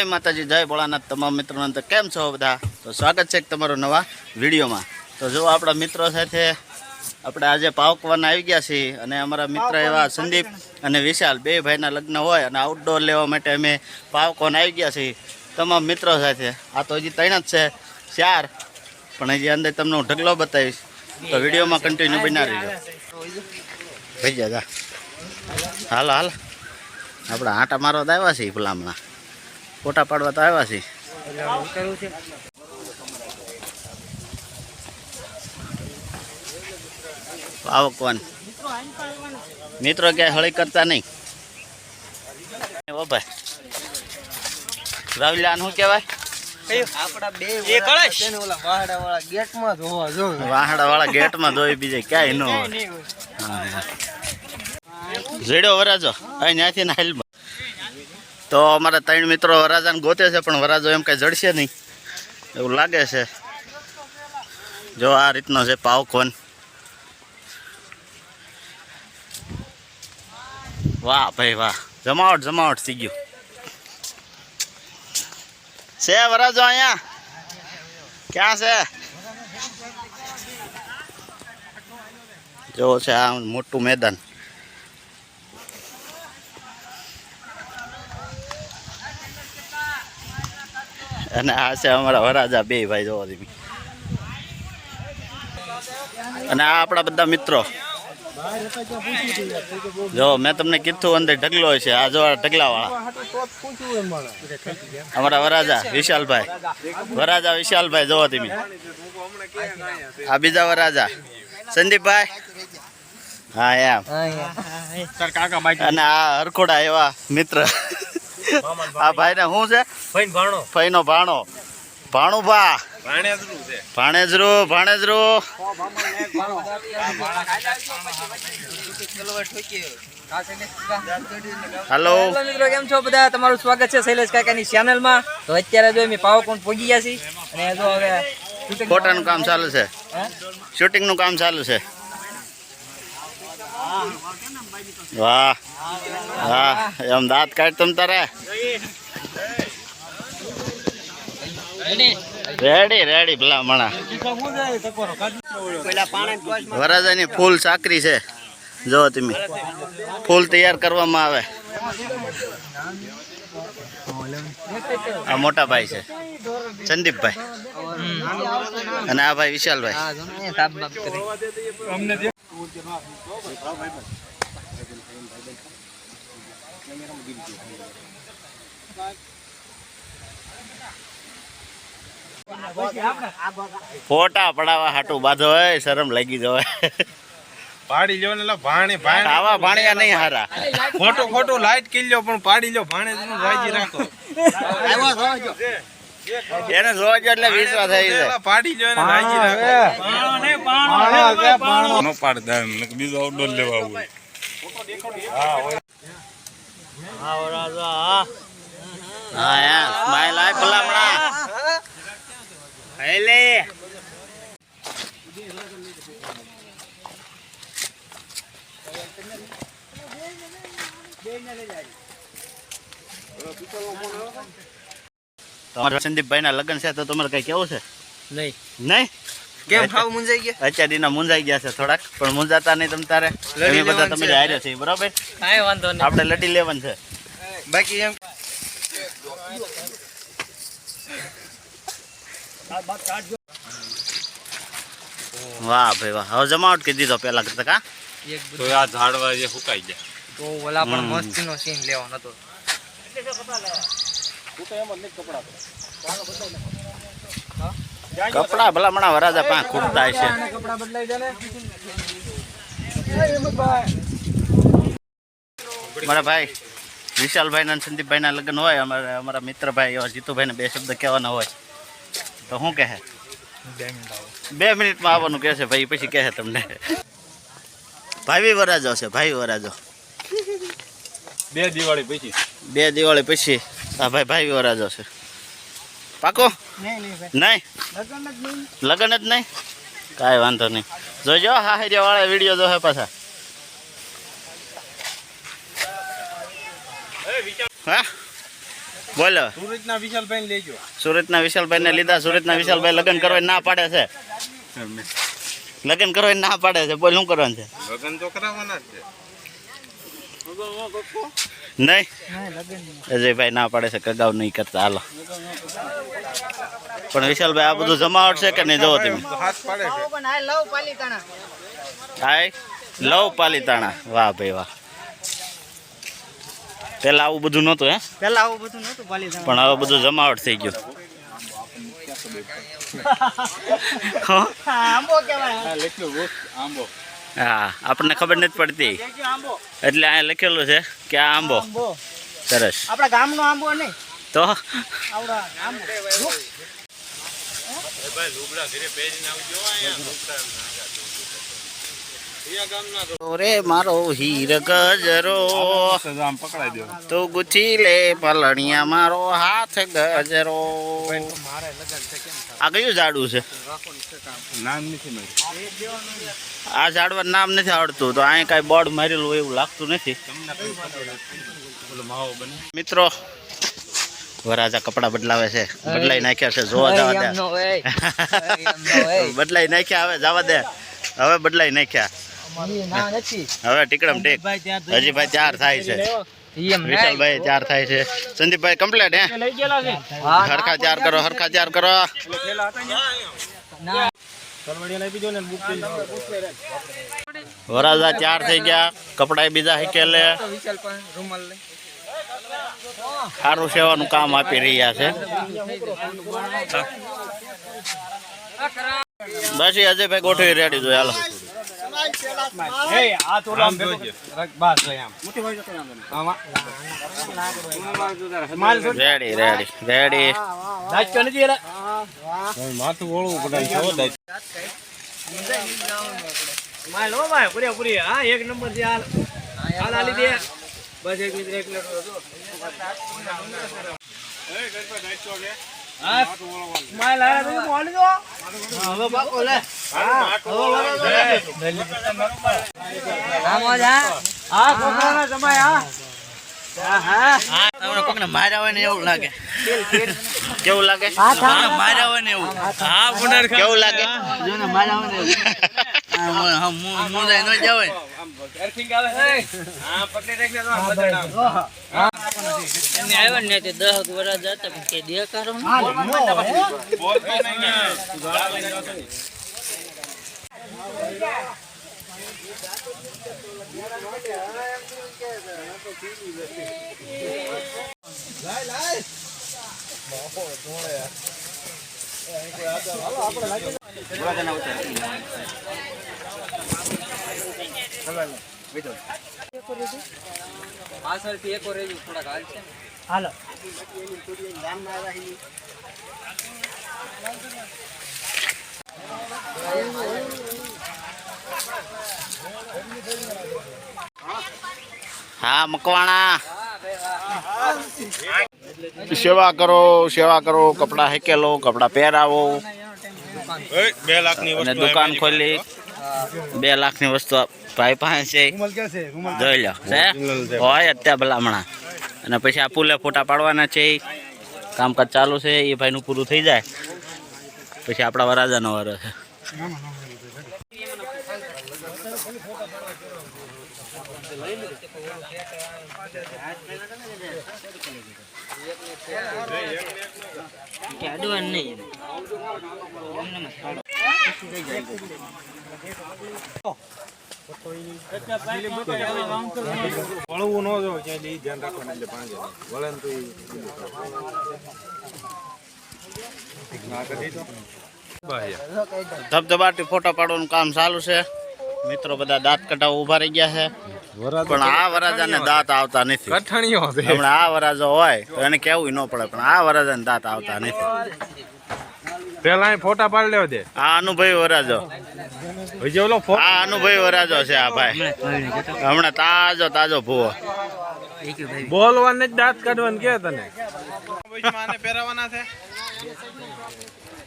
જય માતાજી જય ભોળાનાથ તમામ મિત્રોને. તો કેમ છો બધા? તો સ્વાગત છે તમારો નવા વિડીયોમાં. તો જો આપણા મિત્રો સાથે આપણે આજે પાવકવાન આવી ગયા છીએ અને અમારા મિત્ર એવા સંદીપ અને વિશાલ બે ભાઈના લગ્ન હોય અને આઉટડોર લેવા માટે અમે પાવકવાન આવી ગયા છીએ. તમામ મિત્રો સાથે. આ તો હજી ત્રણ જ છે ચાર. પણ હજી અંદર તમને હું ઢગલો બતાવીશ. તો વિડીયોમાં કન્ટિન્યુ બના રહીજો. ભાઈ જા. હાલ હાલ. આપણે આટા મારવા આવ્યા છીએ પેલા હમણાં ફોટા પાડવા તો આવ્યા છે આવકવાન. મિત્રો ક્યાંય હળી કરતા નહીં. ઓ ભાઈ. રાવલિયાન શું કહેવાય? કળશ. વાહડા વાળા ગેટમાં જોઈ બીજે ક્યાંય ન હોય. હા. વરાજો. અહીં ત્યાંથી ના હેલ્પ તો અમારા ત્રણ મિત્રો વરાજાને ગોતે છે, પણ વરાજો એમ કાંઈ જડશે નહીં. એવું લાગે છે. જો આ રીતનો છે પાવકોન વાહ ભાઈ વાહ. જમાવટ જમાવટ થઈ ગયું. છે વરાજો અહીંયા? ક્યાં છે? જો છે આ મોટું મેદાન. અને આ છે અમારા વરાજા બે ભાઈ જોવા તમે. અને આ આપણા બધા મિત્રો. જો મેં તમને કીધું અંદર ઢગલો છે આ જો ઢગલા વાળા અમારા વરાજા વિશાલભાઈ. વરાજા વિશાલભાઈ જોવો તમે. આ બીજા વરાજા. સંદીપભાઈ? હા એમ. અને આ હરખોડા એવા મિત્ર. આ ભાઈને શું છે? ભાઈ ભાણો. ફઈનો ભાણો. ભાણુભા ભાણેજરું છે. ભાણેજરું ભાણેજરું. હેલો. મિત્રો કેમ છો બધા? તમારું સ્વાગત છે શૈલેષ કાકાની ચેનલમાં તો અત્યારે જો અમે પહોંચી ગયા છીએ અને જો હવે ફોટાનું કામ ચાલુ છે. શૂટિંગ શૂટિંગનું કામ ચાલુ છે. વાહ. વાહ. એમ દાંત કાઢ તમ તારે. રેડી રેડી ભલા મણા વરાજાની ફૂલ સાકરી છે. જો તમે. ફૂલ તૈયાર કરવામાં આવે. આ મોટા ભાઈ છે. સંદીપભાઈ. અને આ ભાઈ વિશાલભાઈ. જો ને, તાપ ફોટા પડાવવા હાટું બાધો હોય શરમ લાગી જવાય પાડી લ્યો ને ભાણી ભાણે ભાણે. આવા ભાણિયા નહીં હારા. ખોટું ખોટું લાઈટ કિલ લ્યો પણ પાડી લ્યો ભાણે રાખો. એને જોવા જો એટલે વિશ્વાસ થઈ જાય. પાડી લ્યો ને રાજી રાખો. નો પાડ દે બીજો આઉટડોર લેવા આવું હા ભલામણા. હેલે તમારા સંદીપભાઈ ના લગ્ન છે તો તમારે કઈ કેવું છે? નહીં. નહીં? કેમ ખાવ મુંજાઈ ગયા? અત્યારના મુંજાઈ ગયા છે થોડાક પણ મુંજાતા નહીં તમ તારે. લડી બધા તમે. હારે છે બરોબર? કાંઈ વાંધો નહીં. આપણે લડી લેવાનું છે. બાકી એમ વાહ ભાઈ વાહ. હવે જમાવટ કીધી તો પેલા કરતા કા? તો આ ઝાડવા જે સુકાઈ જાય તો ઓલા પણ. મસ્તીનો સીન લેવાનો હતો. કપડા ભલામણા વરાજા પાંચ ખૂટતા છે કપડા બદલાઈ જાય મારા ભાઈ વિશાલભાઈ ના સંદીપભાઈ ના લગ્ન હોય અમારા અમારા મિત્રભાઈ એવા જીતુભાઈ ને બે શબ્દ કહેવાના હોય. તો શું કહે? બે મિનિટમાં આવવાનું કહેશે ભાઈ પછી કહે તમને. ભાઈ વરાજો છે ભાઈ વરાજો. બે દિવાળી પછી. બે દિવાળી પછી. હા ભાઈ ભાઈ વરાજો છે. પાકો? નહીં નહીં નહીં? લગ્ન જ નહીં. કાંઈ વાંધો નહીં. જોજો હા હારિયા વાળા વીડિયો જોહે પાછા. હા? બોલો. સુરતના વિશાલભાઈ લેજો. સુરતના વિશાલભાઈને લીધા. સુરતના વિશાલભાઈ લગ્ન કરવા ના પાડે છે. લગ્ન કરવા ના પાડે છે. બોલ શું કરવાનું છે? લગ્ન તો કરાવવાના છે. નહીં. અજયભાઈ ના પાડે છે કગાવ નહીં કરતા. હાલો. પણ વિશાલભાઈ આ બધું જમાવટ છે કે નહીં? જોવો તમે. Hi love Palitana. વાહ ભાઈ વાહ. પેલા આવું બધું નહોતું હે? પેલા આવું બધું નતું પાલીતાણા. પણ હવે બધું જમાવટ થઈ ગયું. હો? આપણને ખબર નથી પડતી. એટલે અહીંયા લખેલું છે કે આ આંબો. આંબો. સરસ. આપણા ગામનો આંબો નહીં. તો? આવડા આંબો. ભાઈ લુગડા ઘરે પહેરીને આવજો અહીંયા લુગડા રે મારો હીર ગજરો આમ પકડાઈ દો. તો ગુચી લે પલણિયા મારો હાથ ગજરો. આ કયું ઝાડું છે? નામ નથી આ ઝાડવાનું નામ નથી આવડતું તો અહીંયા કાંઈ બોર્ડ મારેલું એવું લાગતું નથી. ઓલો માવો બને. મિત્રો વરાજા કપડા બદલાવે છે. બદલાઈ નાખ્યા છે જોવા જવા દે. બદલાઈ નાખ્યા હવે જવા દે. હવે બદલાઈ નાખ્યા. ઈ ના નથી. હવે ટીકડમ ટેક. હજી ભાઈ ચાર થાય છે. ઈ વિશાલભાઈ ચાર થાય છે. સંદીપભાઈ કમ્પ્લેટ હે? હરખા ચાર કરો હરખા ચાર કરો. વરાજા ચાર થઈ ગયા. કપડા બીજા હેકેલે તો રૂમાલ લઈ. સારું સેવાનું કામ આપી રહ્યા છે. બસ અજયભાઈ ગોઠવી રેડી જોઈએ હાલો. Ready ready ready. માથું ઓળવું પડે માલ હો ભાઈ પૂરે હા એક નંબર છે હાલ. હાલ આલી દે બસ એક મિનિટ એક મિનિટ હા માલ હા. હા છોકરાના જમાય હા. તમને કોકને માર્યા હોય ને એવું લાગે. કેવું લાગે? માર્યા હોય ને એવું. કેવું લાગે? મુંજાઈ ન જાવ હા પકડી રાખને તો આમ બધાડા અમે આવ્યા ને તે દસ વર્ષ જતા પણ કે દેખાડો બોલ આ સરથી એક રેજો થોડા હાલ છે હાલો. હા મકવાણા. સેવા કરો સેવા કરો કપડા હેકેલો કપડા પહેરાવો. અને દુકાન ખોલી. બે લાખની વસ્તુ ભાઈ પાસે છે. જોઈ લો. છે હોય અત્યારે ભલામણા. અને પછી આ પુલે ફોટા પાડવાના છે. કામકાજ ચાલુ છે. એ ભાઈનું પૂરું થઈ જાય. પછી આપણા વરાજાનો વારો છે. કે અડવાનું નહીં વળવું ન જો ક્યાંય ધ્યાન રાખવાનું એટલે પાંજે. વળે ને તો. ધબધબાટી ફોટો પાડવાનું કામ ચાલુ છે. મિત્રો બધા દાંત કઢાવ ઊભા રહી ગયા છે. પણ આ વરાજાને દાંત આવતા નથી. કઠણીઓ છે. હમણાં આ વરાજો હોય તો એને કેવું ન પડે પણ આ વરાજાને દાંત આવતા નથી. પેલા ફોટા પાડી લેવો દે. આ અનુભવી વરાજો. હજી ઓલો આ અનુભવી વરાજો છે આ ભાઈ. હમણાં તાજો તાજો ભૂવો. બોલવાને જ દાંત કાઢવાનું કે તને. પહેરાવાના છે?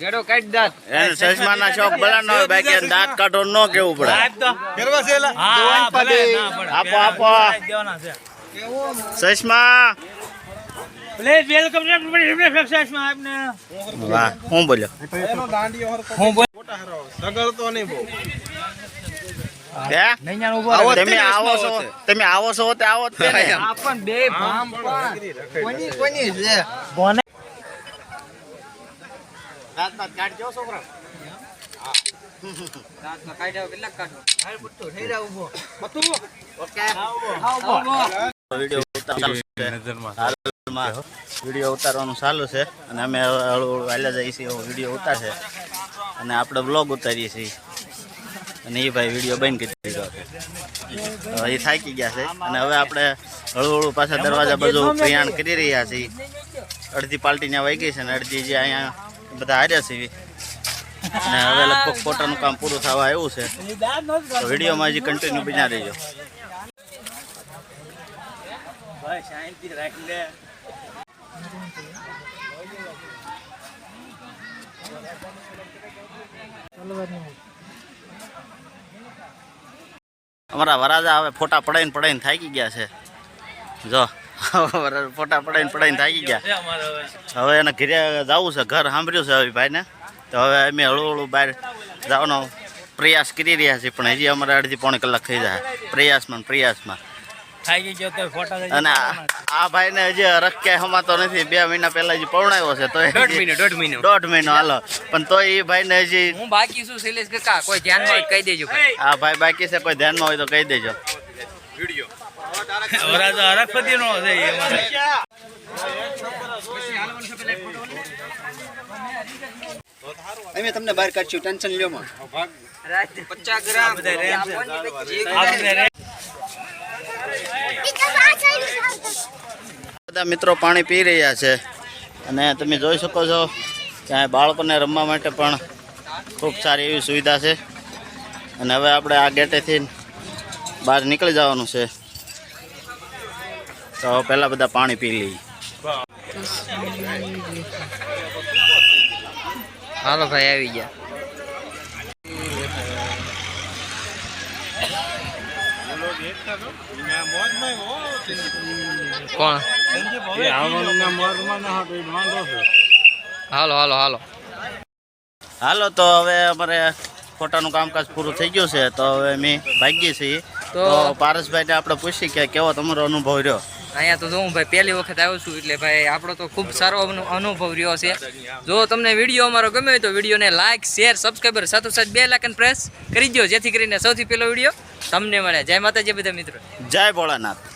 ગેડો કાઢ દાંત. એને સસમાના શોખ ભલા ન હોય બાકી દાંત કાઢો ન કેવું પડે. કરવા છે એલા? આપો આપો. સસમા પ્લીઝ વેલકમ સસમા આપને. વાહ હું બોલ્યો? એનો દાંડિયો હરખો હું બોલ મોટા હરો સગળ તો નહીં બો તમે આવો છો તમે આવો છો તે આવો પણ બે ભામ પણ. કોની કોની છે? કાઢ્યા કાઢો? હાલ બટ્ટો વીડિયો ઉતારવાનું છે. હાલમાં વીડિયો ઉતારવાનું ચાલુ છે. અને અમે હવે હળવું હળવું હાલ્યા જઈએ છીએ એવો વીડિયો ઉતારશે. અને આપણે બ્લોગ ઉતારીએ છીએ. અને એ ભાઈ વીડિયો બંધ કરી દીધો હવે એ થાકી ગયા છે. અને હવે આપણે હળવું હળવું પાછા દરવાજા બધું પ્રયાણ કરી રહ્યા છીએ. અડધી પાલટી ત્યાં વહી ગઈ છે અને અડધી જે અહીંયા બધા હાર્યા છે અને હવે લગભગ ફોટાનું કામ પૂરું થવા આવ્યું છે. તો વિડીયોમાં હજી કન્ટિન્યુ બન્યા રહીજો. અમારા વરાજા હવે ફોટા પડાઈને પડાઈને થાકી ગયા છે. જો. ફોટા પડાઈને પડાઈને થાકી ગયા. હવે એને ઘરે જવું છે ઘર સાંભળ્યું છે હવે ભાઈને. તો હવે અમે હળવું હળવું બહાર જવાનો પ્રયાસ કરી રહ્યા છીએ પણ હજી અમારે અડધી પોણી કલાક થઈ જાય. પ્રયાસમાં પ્રયાસમાં. અને આ ભાઈને હજી રખ ક્યાંય હમાતો નથી. બે મહિના પહેલા હજી પવણાયો છે તો દોઢ મહિનો દોઢ મહિનો. હાલો. પણ તો એ ભાઈને હજી હું બાકી છું શૈલેષ કાકા કોઈ ધ્યાનમાં કહી દેજો ભાઈ. આ ભાઈ બાકી છે કોઈ ધ્યાનમાં હોય તો કહી દેજો. વરાજા હરખપતિ નો છે અમે તમને બહાર કાઢશું ટેન્શન લ્યો માં. પચાસ ગ્રામ. બધા મિત્રો પાણી પી રહ્યા છે. અને તમે જોઈ શકો છો કે અહીં બાળકોને રમવા માટે પણ ખૂબ સારી એવી સુવિધા છે. અને હવે આપણે આ ગેટેથી બહાર નીકળી જવાનું છે. તો પહેલાં બધા પાણી પી લઈએ. હાલો ભાઈ આવી ગયા. કોણ? હાલો હાલો હાલો. હાલો તો હવે અમારે ફોટાનું કામકાજ પૂરું થઈ ગયું છે તો હવે મેં ભાગીએ છીએ. તો પારસભાઈને આપણે પૂછી કે કેવો તમારો અનુભવ રહ્યો? અહીંયા તો જોઉં ભાઈ, પહેલી વખત આવ્યો છું એટલે ભાઈ આપણો તો ખૂબ સારો અનુભવ રહ્યો છે. જો તમને વીડિયો અમારો ગમે હોય તો વિડીયોને લાઇક શેર સબસ્ક્રાઈબર સાથોસાથ બે લાકન પ્રેસ કરી દો જેથી કરીને સૌથી પહેલો વીડિયો તમને મળે. જય માતાજી બધા મિત્રો. જય ભોળાનાથ.